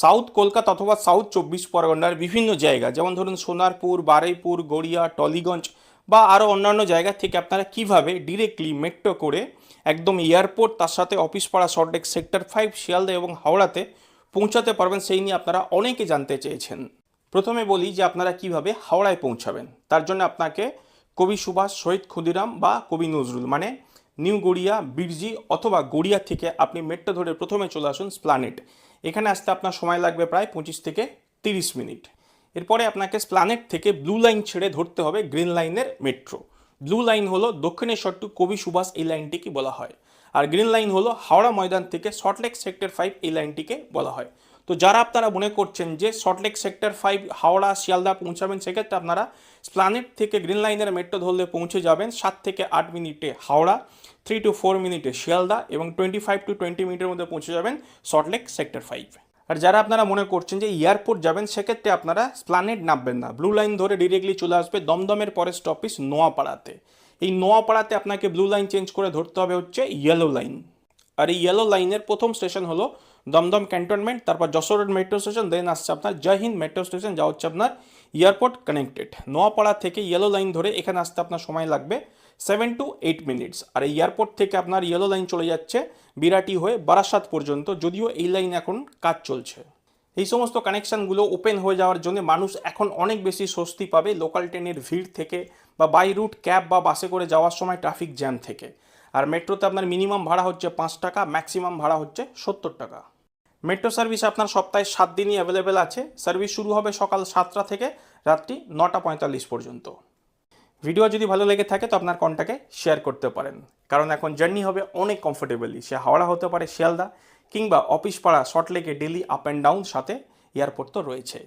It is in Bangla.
সাউথ কলকাতা অথবা সাউথ চব্বিশ পরগনার বিভিন্ন জায়গা, যেমন ধরুন সোনারপুর, বারুইপুর, গড়িয়া, টলিগঞ্জ বা আরও অন্যান্য জায়গা থেকে আপনারা কীভাবে ডিরেক্টলি মেট্রো করে একদম এয়ারপোর্ট তার সাথে অফিস পাড়া সল্টলেক সেক্টর ফাইভ শিয়ালদা এবং হাওড়াতে পৌঁছাতে পারবেন, সেই নিয়ে আপনারা অনেকে জানতে চেয়েছেন। প্রথমে বলি যে আপনারা কীভাবে হাওড়ায় পৌঁছাবেন। তার জন্য আপনাকে কবি সুভাষ, শহীদ ক্ষুদিরাম বা কবি নজরুল মানে নিউ গড়িয়া, বিরজি অথবা গড়িয়া থেকে আপনি মেট্রো ধরে প্রথমে চলে আসুন স্প্লানেট এখানে আসতে আপনার সময় লাগবে প্রায় পঁচিশ থেকে তিরিশ মিনিট। এরপরে আপনাকে স্প্লানেট থেকে ব্লু লাইন ছেড়ে ধরতে হবে গ্রিন লাইনের মেট্রো। ব্লু লাইন হলো দক্ষিণেশ্বর টু কবি সুভাষ এই লাইনটিকে বলা হয়? আর গ্রিন লাইন হলো হাওড়া ময়দান থেকে সল্টলেক সেক্টর ফাইভ এই লাইনটিকে বলা হয়। তো যারা আপনারা মনে করছেন যে Salt Lake sector five Howrah, Sealdah পৌঁছাবেন, সেক্ষেত্রে আপনারা স্প্লানেট থেকে গ্রিন লাইনের মেট্রো ধরলে পৌঁছে যাবেন সাত থেকে আট মিনিটে হাওড়া থ্রি টু ফোর মিনিটে শিয়ালদা এবং টোয়েন্টি ফাইভ টু টোয়েন্টি মিনিটের মধ্যে পৌঁছে যাবেন সল্টলেক সেক্টর ফাইভ আর যারা আপনারা মনে করছেন যে এয়ারপোর্ট যাবেন, সেক্ষেত্রে আপনারা স্প্লানেট নামবেন না। ব্লু লাইন ধরে ডিরেক্টলি চলে আসবে দমদমের পরের স্টপিস নোয়াপাড়াতে। এই নোয়াপাড়াতে আপনাকে ব্লু লাইন চেঞ্জ করে ধরতে হবে হচ্ছে ইয়েলো লাইন আর এই ইয়েলো লাইনের প্রথম স্টেশন হলো দমদম ক্যান্টনমেন্ট তারপর Jessore road metro station then আসছে আপনার জয় হিন্দ মেট্রো স্টেশন যা হচ্ছে আপনার এয়ারপোর্ট কানেক্টেড নোয়াপাড়া থেকে ইয়েলো লাইন ধরে এখানে আসতে আপনার সময় লাগবে সেভেন টু এইট মিনিটস আর এই এয়ারপোর্ট থেকে আপনার ইয়েলো লাইন চলে যাচ্ছে বিরাটি হয়ে বারাসাত পর্যন্ত, যদিও এই লাইন এখন কাজ চলছে। এই সমস্ত কানেকশানগুলো ওপেন হয়ে যাওয়ার জন্য মানুষ এখন অনেক বেশি স্বস্তি পাবে লোকাল ট্রেনের ভিড় থেকে বা বাই রুট ক্যাব বা বাসে করে যাওয়ার সময় ট্রাফিক জ্যাম থেকে। আর মেট্রোতে আপনার মিনিমাম ভাড়া হচ্ছে পাঁচ টাকা ম্যাক্সিমাম ভাড়া হচ্ছে সত্তর টাকা। মেট্রো সার্ভিস আপনার সপ্তাহে সাত দিনই অ্যাভেলেবেল আছে। সার্ভিস শুরু হবে সকাল সাতটা থেকে রাত্রি নটা পঁয়তাল্লিশ পর্যন্ত। ভিডিও যদি ভালো লেগে থাকে তো আপনার কন্টাকে শেয়ার করতে পারেন। কারণ এখন জার্নি হবে অনেক কমফোর্টেবলি সে হাওড়া হতে পারে শিয়ালদা কিংবা অফিস পাড়া শর্ট লেকে ডেলি আপ অ্যান্ড ডাউন সাথে এয়ারপোর্ট তো রয়েছে।